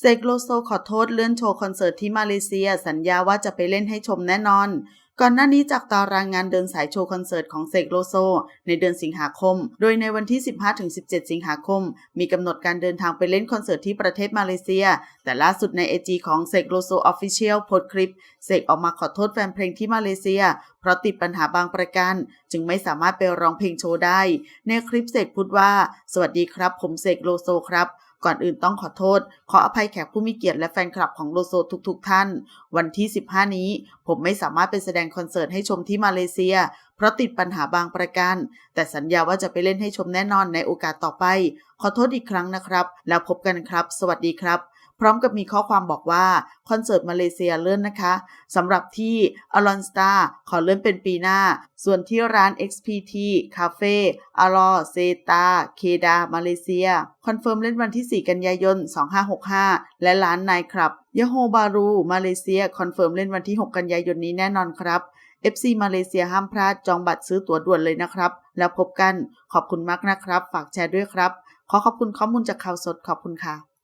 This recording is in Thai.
เซกโลโซขอโทษเลื่อนโชว์คอนเสิร์ตที่มาเลเซีย สัญญาว่าจะไปเล่นให้ชมแน่นอน ก่อนหน้านี้จากตารางงานเดินสายโชว์คอนเสิร์ตของเซกโลโซ ในเดือนสิงหาคม โดยในวันที่ 15-17 สิงหาคม มีกำหนดการเดินทางไปเล่นคอนเสิร์ตที่ประเทศมาเลเซีย แต่ล่าสุดใน IG ของเซกโลโซออฟฟิเชียลโพสต์คลิปเซกออกมาขอโทษแฟนเพลงที่มาเลเซีย เพราะติดปัญหาบางประการ จึงไม่สามารถไปร้องเพลงโชว์ได้ ในคลิปเสกพูดว่า สวัสดีครับ ผมเสกโลโซครับ ก่อนอื่นต้องขอโทษ ขออภัยแขกผู้มีเกียรติและแฟนคลับของโลโซทุกๆทท่าน วันที่ 15 นี้ ผมไม่สามารถไปแสดงคอนเสิร์ตให้ชมที่มาเลเซีย เพราะติดปัญหาบางประการ แต่สัญญาว่าจะไปเล่นให้ชมแน่นอนในโอกาสต่อไป ขอโทษอีกครั้งนะครับ แล้วพบกันครับ สวัสดีครับ พร้อมกับมีข้อความบอกว่า คอนเสิร์ตมาเลเซียเลื่อนนะคะสำหรับที่อลอนสตาขอเลื่อนเป็นปีหน้า ส่วนที่ร้าน XPT Cafe อลอเซตา เคดา มาเลเซีย คอนเฟิร์มเล่นวันที่ 4 กันยายน 2565 และร้านนายครับยะโฮบารู มาเลเซีย คอนเฟิร์มเล่นวันที่ 6 กันยายนนี้แน่นอนครับ FC มาเลเซียห้ามพลาดจองบัตรซื้อตั๋วด่วนเลยนะครับ แล้วพบกันขอบคุณมากนะครับ ฝากแชร์ด้วยครับ ขอขอบคุณข้อมูลจากข่าวสดขอบคุณค่ะ